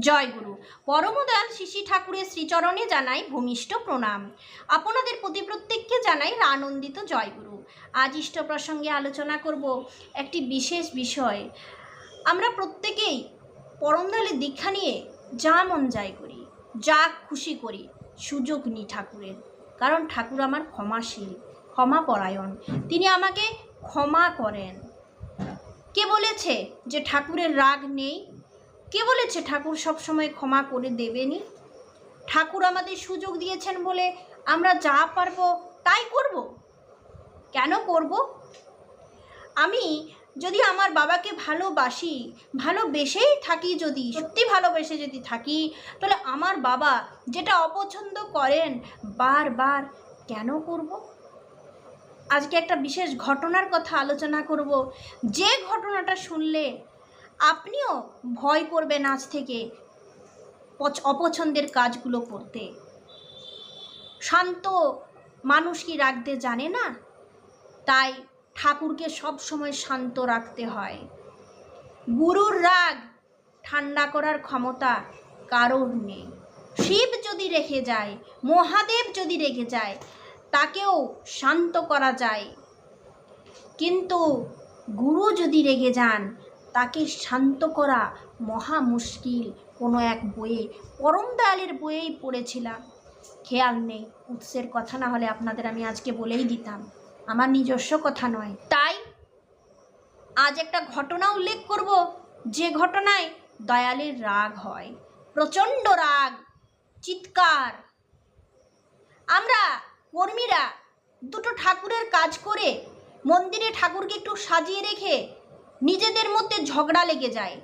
জয়গুরু পরমদয়াল শিশি ঠাকুরের শ্রীচরণে জানাই ভূমিষ্ঠ প্রণাম। আপনাদের প্রতি প্রত্যেককে জানাই আনন্দিত জয়গুরু আজ ইষ্ট প্রসঙ্গে আলোচনা করব একটি বিশেষ বিষয়। আমরা প্রত্যেকেই পরমদয়ালের দীক্ষা নিয়ে যা মন যায় করি, যা খুশি করি, সুযোগ নিই ঠাকুরের। কারণ ঠাকুর আমার ক্ষমাশীল ক্ষমা পরায়ণ তিনি আমাকে ক্ষমা করেন। কে বলেছে যে ঠাকুরের রাগ নেই? কে বলেছে ঠাকুর সবসময় ক্ষমা করে দেবেনি ঠাকুর আমাদের সুযোগ দিয়েছেন বলে আমরা যা পারব তাই করব। কেন করব? আমি যদি আমার বাবাকে ভালোবাসি, ভালোবেসেই থাকি যদি, সত্যি ভালোবেসে যদি থাকি, তাহলে আমার বাবা যেটা অপছন্দ করেন বারবার কেন করব? আজকে একটা বিশেষ ঘটনার কথা আলোচনা করব। যে ঘটনাটা শুনলে আপনিও ভয় করবেন আজ থেকে পছ- অপছন্দের কাজগুলো করতে। শান্ত মানুষ কি রাখতে জানে না? তাই ঠাকুরকে সব সময় শান্ত রাখতে হয়। গুরুর রাগ ঠান্ডা করার ক্ষমতা কারোর নেই। শিব যদি রেখে যায়, মহাদেব যদি রেখে যায়, তাকেও শান্ত করা যায়। কিন্তু গুরু যদি রেগে যান তাকে শান্ত করা মহা মুশকিল কোনো এক বইয়ে, পরম দয়ালের বইয়েই পড়েছিলাম। খেয়াল নেই, উৎসের কথা না হলে আপনাদের আমি আজকে বলেই দিতাম। আমার নিজস্ব কথা নয়। তাই আজ একটা ঘটনা উল্লেখ করব, যে ঘটনায় দয়ালের রাগ হয়। প্রচণ্ড রাগ, চিৎকার। আমরা কর্মীরা দুটো ঠাকুরের কাজ করে মন্দিরে ঠাকুরকে একটু সাজিয়ে রেখে নিজেদের মধ্যে ঝগড়া লেগে যায়।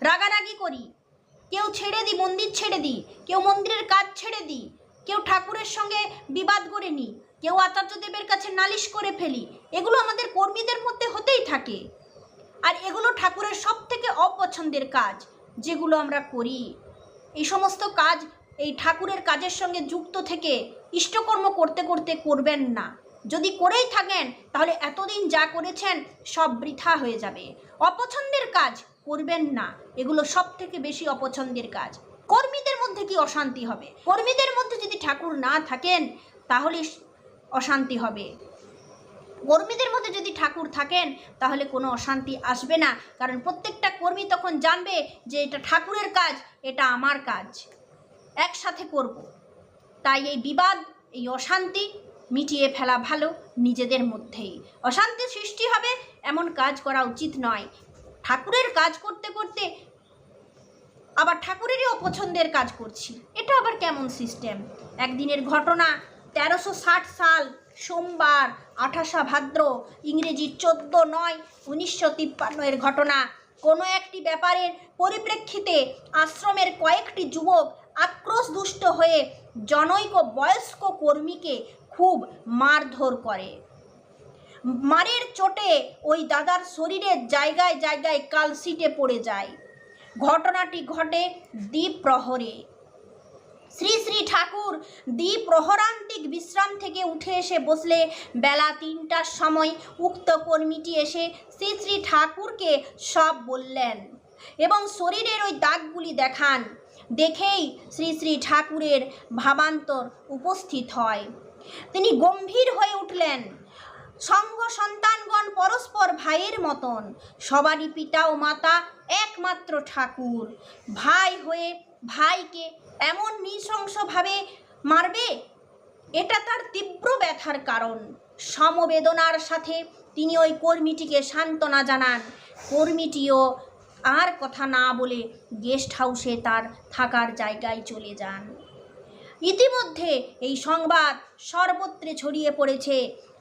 রাগারাগি করি। কেউ ছেড়ে দিই মন্দির ছেড়ে দিই কেউ মন্দিরের কাজ ছেড়ে দিই কেউ ঠাকুরের সঙ্গে বিবাদ করে নিই কেউ আচার্যদেবের কাছে নালিশ করে ফেলি, এগুলো আমাদের কর্মীদের মধ্যে হতেই থাকে। আর এগুলো ঠাকুরের সব থেকে অপছন্দের কাজ, যেগুলো আমরা করি। এই সমস্ত কাজ এই ঠাকুরের কাজের সঙ্গে যুক্ত থেকে ইষ্টকর্ম করতে করতে করবেন না। যদি করেই থাকেন, তাহলে এতদিন যা করেছেন সব বৃথা হয়ে যাবে। অপছন্দের কাজ করবেন না। এগুলো সব থেকে বেশি অপছন্দের কাজ। কর্মীদের মধ্যে কি অশান্তি হবে? কর্মীদের মধ্যে যদি ঠাকুর না থাকেন, তাহলে অশান্তি হবে। কর্মীদের মধ্যে যদি ঠাকুর থাকেন, তাহলে কোনো অশান্তি আসবে না। কারণ প্রত্যেকটা কর্মী তখন জানবে যে এটা ঠাকুরের কাজ, এটা আমার কাজ। একসাথে করব। তাই এই বিবাদ, এই অশান্তি মিটিয়ে ফেলা ভালো নিজেদের মধ্যেই। অশান্তি সৃষ্টি হবে এমন কাজ করা উচিত নয়। ঠাকুরের কাজ করতে করতে আবার ঠাকুরেরই অপছন্দের কাজ করছি। এটা আবার কেমন সিস্টেম একদিনের ঘটনা, তেরোশো ষাট সাল, সোমবার, আঠাশা ভাদ্র, ইংরেজি চোদ্দ নয়, উনিশশো তিপ্পান্নের ঘটনা। কোনো একটি ব্যাপারের পরিপ্রেক্ষিতে আশ্রমের কয়েকটি যুবক আক্রোশ দুষ্ট হয়ে জনৈক বয়স্ক কর্মীকে খুব মারধর করে। মারের চোটে ওই দাদার শরীরের জায়গায় জায়গায় কালসিটে পড়ে যায়। ঘটনাটি ঘটে দ্বীপ প্রহরে শ্রী শ্রী ঠাকুর দ্বীপ প্রহরান্তিক বিশ্রাম থেকে উঠে এসে বসলে। বেলা তিনটার সময় উক্ত কর্মীটি এসে শ্রী শ্রী ঠাকুরকে সব বললেন এবং শরীরের ওই দাগগুলি দেখান। দেখেই শ্রী শ্রী ঠাকুরের ভাবান্তর উপস্থিত হয়। তিনি গম্ভীর হয়ে উঠলেন। সঙ্গ সন্তানগণ পরস্পর ভাইয়ের মতন। সবারই পিতা ও মাতা একমাত্র ঠাকুর। ভাই হয়ে ভাইকে এমন নৃশংসভাবে মারবে, এটা তার তীব্র ব্যথার কারণ। সমবেদনার সাথে তিনি ওই কর্মীটিকে সান্ত্বনা জানান। কর্মীটিও আর কথা না বলে গেস্ট হাউসে তার থাকার জায়গায় চলে যান। ইতিমধ্যে এই সংবাদ সর্বত্রে ছড়িয়ে পড়েছে।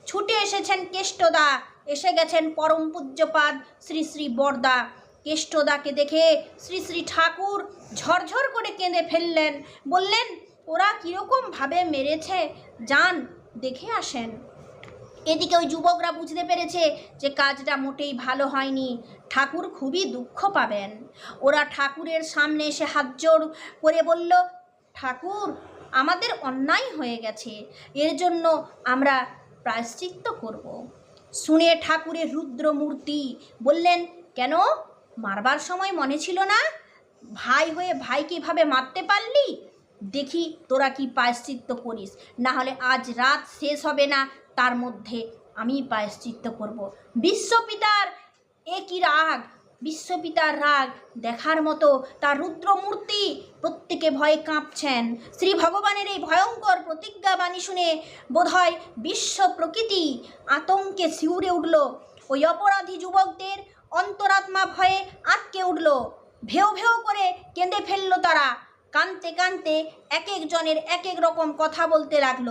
ছুটে এসেছেন কেষ্টদা, এসে গেছেন পরম পূজ্যপাদ শ্রী শ্রী বরদা। কেষ্টদাকে দেখে শ্রী শ্রী ঠাকুর ঝরঝর করে কেঁদে ফেললেন। বললেন, ওরা কীরকমভাবে মেরেছে? যান, দেখে আসেন। এদিকে ওই যুবকরা বুঝতে পেরেছে যে কাজটা মোটেই ভালো হয়নি। ঠাকুর খুবই দুঃখ পাবেন। ওরা ঠাকুরের সামনে এসে হাত জোড় করে বলল, ঠাকুর আমাদের অন্যায় হয়ে গেছে। এর জন্য আমরা প্রায়শ্চিত্ত করব। শুনে ঠাকুরের রুদ্রমূর্তি বললেন, কেন? মারবার সময় মনে ছিল না? ভাই হয়ে ভাই কীভাবে মারতে পারলি? দেখি তোরা কি পায়শ্চিত্ত করিস। না হলে আজ রাত শেষ হবে না, তার মধ্যে আমি পায়শ্চিত্ত করব। বিশ্বপিতার এ কি রাগ বিশ্বপিতার রাগ দেখার মতো তার রুদ্রমূর্তি প্রত্যেকে ভয়ে কাঁপছেন। শ্রী ভগবানের এই ভয়ঙ্কর প্রতিজ্ঞাবাণী শুনে বোধহয় বিশ্ব প্রকৃতি আতঙ্কে শিউরে উঠল। ওই অপরাধী যুবকদের অন্তরাত্মা ভয়ে আটকে উঠল। ভেউ ভেউ করে কেঁদে ফেলল তারা। কানতে কানতে এক একজনের এক এক রকম কথা বলতে লাগল।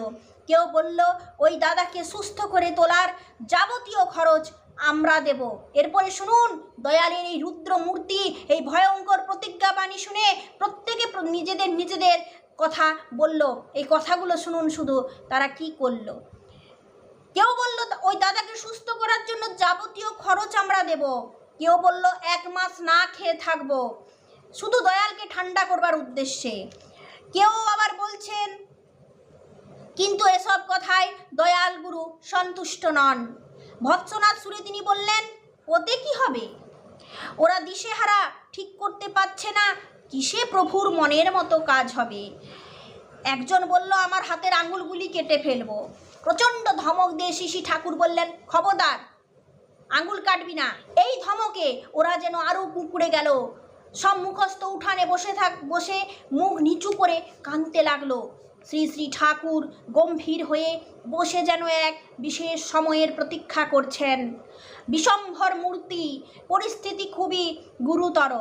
কেউ বলল, ওই দাদাকে সুস্থ করে তোলার যাবতীয় খরচ আমরা দেব। এরপরে শুনুন, দয়ালের এই রুদ্র মূর্তি এই ভয়ঙ্কর প্রতিজ্ঞাবাণী শুনে প্রত্যেকে নিজেদের নিজেদের কথা বলল। এই কথাগুলো শুনুন শুধু, তারা কি করল? কেউ বলল, ওই দাদাকে সুস্থ করার জন্য যাবতীয় খরচ আমরা দেব। কেউ বলল, এক মাস না খেয়ে থাকব। শুধু দয়ালকে ঠান্ডা করবার উদ্দেশ্যে। কেউ আবার বলছেন, কিন্তু এসব কথায় দয়াল গুরু সন্তুষ্ট নন। ভৎসনাথ সুরে তিনি বললেন, ওতে কি হবে? ওরা দিশেহারা ঠিক করতে পারছে না। কিসে প্রভুর মনের মতো কাজ হবে? একজন বলল, আমার হাতের আঙুলগুলি কেটে ফেলব। প্রচণ্ড ধমক দিয়ে শিশি ঠাকুর বললেন, খবরদার, আঙুল কাটবি না। এই ধমকে ওরা যেন আরও কুকুরে গেল। সব মুখস্থ উঠানে বসে থাক, বসে মুখ নিচু করে কাঁদতে লাগল। শ্রী শ্রী ঠাকুর গম্ভীর হয়ে বসে যেন এক বিশেষ সময়ের প্রতীক্ষা করছেন। বিষম্ভর মূর্তি, পরিস্থিতি খুবই গুরুতর।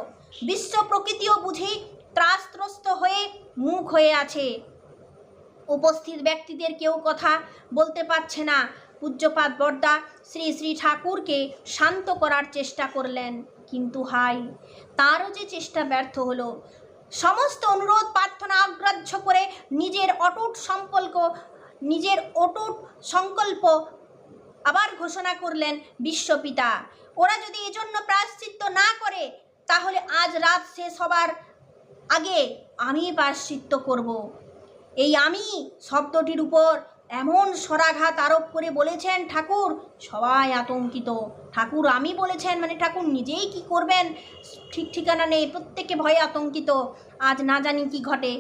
বিশ্ব প্রকৃতিও বুঝি ত্রাসত্রস্ত হয়ে মুখ হয়ে আছে। উপস্থিত ব্যক্তিদের কেউ কথা বলতে পারছে না। পূজ্যপাত বর্দা শ্রী শ্রী ঠাকুরকে শান্ত করার চেষ্টা করলেন। কিন্তু হাই তারও যে চেষ্টা ব্যর্থ হলো সমস্ত অনুরোধ, প্রার্থনা অগ্রাহ্য করে নিজের অটুট সম্পর্ক, নিজের অটুট সংকল্প আবার ঘোষণা করলেন বিশ্বপিতা। ওরা যদি এজন্য প্রায়শ্চিত্ত না করে, তাহলে আজ রাত শেষ হবার আগে আমি প্রায়শ্চিত্ত করব। এই আমি শব্দটির উপর এমন স্বরাঘাত আরোপ করে বলেছেন ঠাকুর, সবাই আতঙ্কিত। ঠাকুর আমি বলেছেন মানে ঠাকুর নিজেই কি করবেন? ঠিক ঠিকানা নেই, প্রত্যেকে ভয়ে আতঙ্কিত। আজ না জানি কি ঘটে।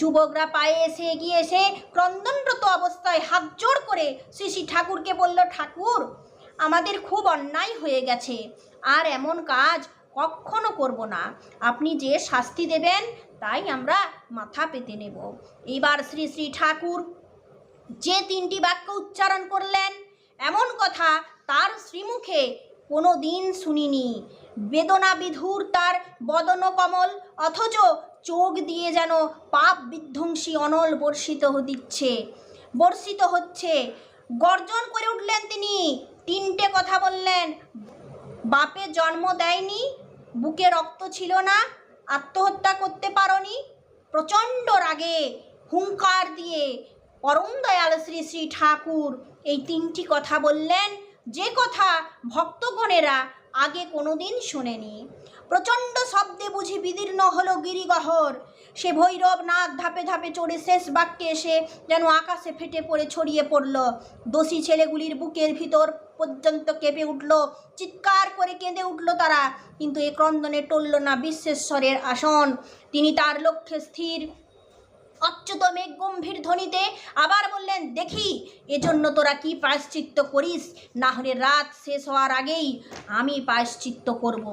যুবকরা পায়ে এসে এগিয়ে এসে ক্রন্দনরত অবস্থায় হাত জোড় করে শ্রী শ্রী ঠাকুরকে বলল, ঠাকুর, আমাদের খুব অন্যায় হয়ে গেছে। আর এমন কাজ কখনো করব না। আপনি যে শাস্তি দেবেন, তাই আমরা মাথা পেতে নেব। এইবার শ্রী শ্রী ঠাকুর যে তিনটি বাক্য উচ্চারণ করলেন এমন কথা তার শ্রীমুখে কোনো দিন শুনিনি। বেদনা বিধুর তার বদন কমল অথচ চোখ দিয়ে যেন পাপ বিধ্বংসী অনল বর্ষিত দিচ্ছে বর্ষিত হচ্ছে। গর্জন করে উঠলেন তিনি, তিনটে কথা বললেন। বাপে জন্ম দেয়নি, বুকে রক্ত ছিল না, আত্মহত্যা করতে পারোনি, প্রচণ্ড রাগে হুঙ্কার দিয়ে পরম দয়াল শ্রী শ্রী ঠাকুর এই তিনটি কথা বললেন। যে কথা ভক্তগণেরা আগে কোনোদিন শোনেনি। প্রচণ্ড শব্দে বুঝি বিদীর্ণ হলো গিরিগহর সে ভৈরব নাথ ধাপে ধাপে চড়ে শেষ বাক্যে এসে যেন আকাশে ফেটে পড়ে ছড়িয়ে পড়ল। দোষী ছেলেগুলির বুকের ভিতর পর্যন্ত কেঁপে উঠল। চিৎকার করে কেঁদে উঠল তারা, কিন্তু এ ক্রন্দনে টলল না বিশ্বেশ্বরের আসন। তিনি তার লক্ষ্যে স্থির। অচ্যুত মেঘ গম্ভীর ধ্বনিতে আবার বললেন, দেখি, এজন্য তোরা কি প্রায়শ্চিত্ত করিস? না হলে রাত শেষ হওয়ার আগেই আমি প্রায়শ্চিত্ত করব।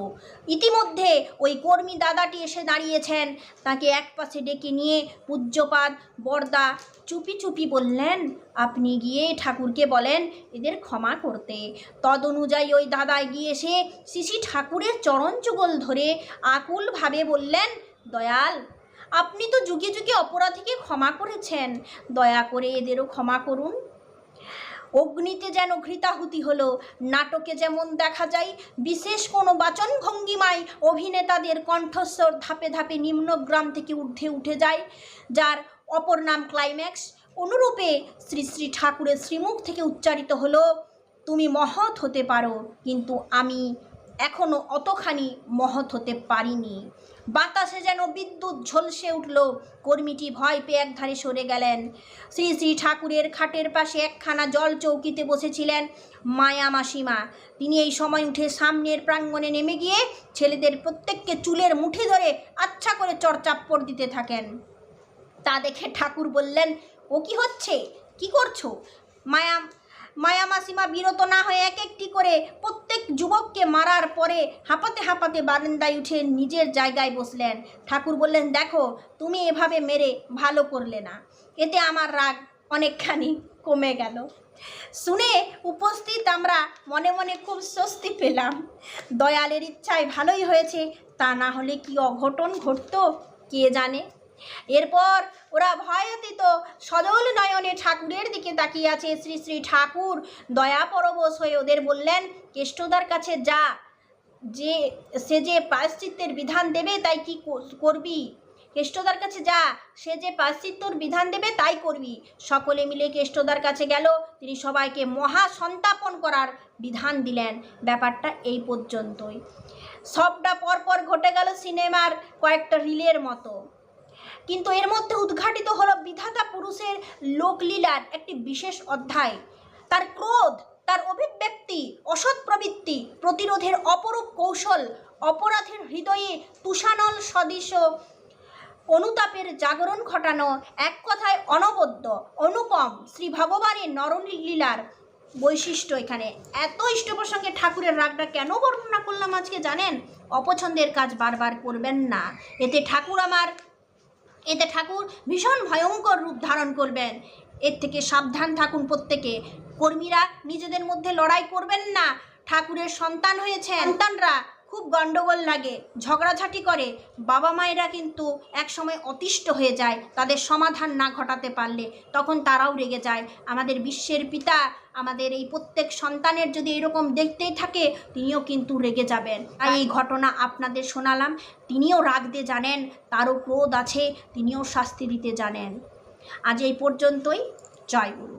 ইতিমধ্যে ওই কর্মী দাদাটি এসে দাঁড়িয়েছেন। তাকে এক পাশে ডেকে নিয়ে পূজ্যপাদ বর্দা চুপি চুপি বললেন, আপনি গিয়ে ঠাকুরকে বলেন, এদের ক্ষমা করতে। তদ অনুযায়ী ওই দাদা গিয়ে এসে শিশি ঠাকুরের চরণ যুগল ধরে আকুলভাবে বললেন, দয়াল আপনি তো যুগে যুগে অপরাধীকে ক্ষমা করেছেন। দয়া করে এদেরও ক্ষমা করুন। অগ্নিতে যেন ঘৃতাহুতি হলো, নাটকে যেমন দেখা যায়, বিশেষ কোনো বাচন ভঙ্গিমায় অভিনেতাদের কণ্ঠস্বর ধাপে ধাপে নিম্নগ্রাম থেকে ঊর্ধ্বে উঠে যায়, যার অপর নাম ক্লাইম্যাক্স অনুরূপে শ্রী শ্রী ঠাকুরের শ্রীমুখ থেকে উচ্চারিত হলো, তুমি মহৎ হতে পারো, কিন্তু আমি এখনও অতখানি মহৎ হতে পারিনি। বাতাসে যেন বিদ্যুৎ ঝলসে উঠল। কর্মীটি ভয় পেয়ে একধারে সরে গেলেন। শ্রী শ্রী ঠাকুরের খাটের পাশে একখানা জল চৌকিতে বসেছিলেন মায়া মাসিমা। তিনি এই সময় উঠে সামনের প্রাঙ্গণে নেমে গিয়ে ছেলেদের প্রত্যেককে চুলের মুঠি ধরে আচ্ছা করে চড়চাপ্পড় দিতে থাকেন। তা দেখে ঠাকুর বললেন, ও কি হচ্ছে? কি করছ? মায়া মায়া মাসিমা বিরত না হয়ে এক একটি করে প্রত্যেক যুবককে মারার পরে হাঁপাতে হাঁপাতে বারান্দায় উঠে নিজের জায়গায় বসলেন। ঠাকুর বললেন, দেখো, তুমি এভাবে মেরে ভালো করলে না। এতে আমার রাগ অনেকখানি কমে গেল। শুনে উপস্থিত আমরা মনে মনে খুব স্বস্তি পেলাম। দয়ালের ইচ্ছায় ভালোই হয়েছে, তা না হলে কি অঘটন ঘটতো? কে জানে? এরপর ওরা ভয়তীত সদল নয়নে ঠাকুরের দিকে তাকিয়ে আছে। শ্রী শ্রী ঠাকুর দয়া পরবশ হয়ে ওদের বললেন, কেষ্টদার কাছে যা। যে, সে যে প্রায়শ্চিত্তের বিধান দেবে তাই কি কর- করবি? কেষ্টদার কাছে যা। সে যে প্রায়শ্চিত্তর বিধান দেবে তাই করবি। সকলে মিলে কেষ্টদার কাছে গেল। তিনি সবাইকে মহা সন্তাপন করার বিধান দিলেন। ব্যাপারটা এই পর্যন্তই। সবটা পরপর ঘটে গেল সিনেমার কয়েকটা রিলের মতো। কিন্তু এর মধ্যে উদ্ঘাটিত হলো বিধাতা পুরুষের লোকলীলার একটি বিশেষ অধ্যায়। তার ক্রোধ, তার অভিব্যক্তি, অসৎ প্রবৃত্তি, প্রতিরোধের অপরূপ কৌশল, অপরাধের হৃদয়ে তুষানল সদৃশ অনুতাপের জাগরণ ঘটানো, এক কথায় অনবদ্য, অনুপম শ্রী ভগবানের নরলীলার বৈশিষ্ট্য এখানে। এত ইষ্ট প্রসঙ্গে ঠাকুরের রাগটা কেন বর্ণনা করলাম আজকে জানেন? অপছন্দের কাজ বারবার করবেন না। এতে ঠাকুর আমার এতে ঠাকুর ভীষণ ভয়ঙ্কর রূপ ধারণ করবেন। এর থেকে সাবধান থাকুন প্রত্যেকে। কর্মীরা নিজেদের মধ্যে লড়াই করবেন না। ঠাকুরের সন্তান হয়েছে সন্তানরা খুব গণ্ডগোল লাগে, ঝগড়াঝাটি করে। বাবা মায়েরা কিন্তু একসময় অতিষ্ঠ হয়ে যায়, তাদের সমাধান না ঘটাতে পারলে। তখন তারাও রেগে যায়। আমাদের বিশ্বের পিতা, আমাদের এই প্রত্যেক সন্তানের যদি এরকম দেখতেই থাকে, তিনিও কিন্তু রেগে যাবেন। আর এই ঘটনা আপনাদের শোনালাম। তিনিও রাগতে জানেন, তারও ক্রোধ আছে, তিনিও শাস্তি দিতে জানেন। আজ এই পর্যন্তই। জয় গুরু।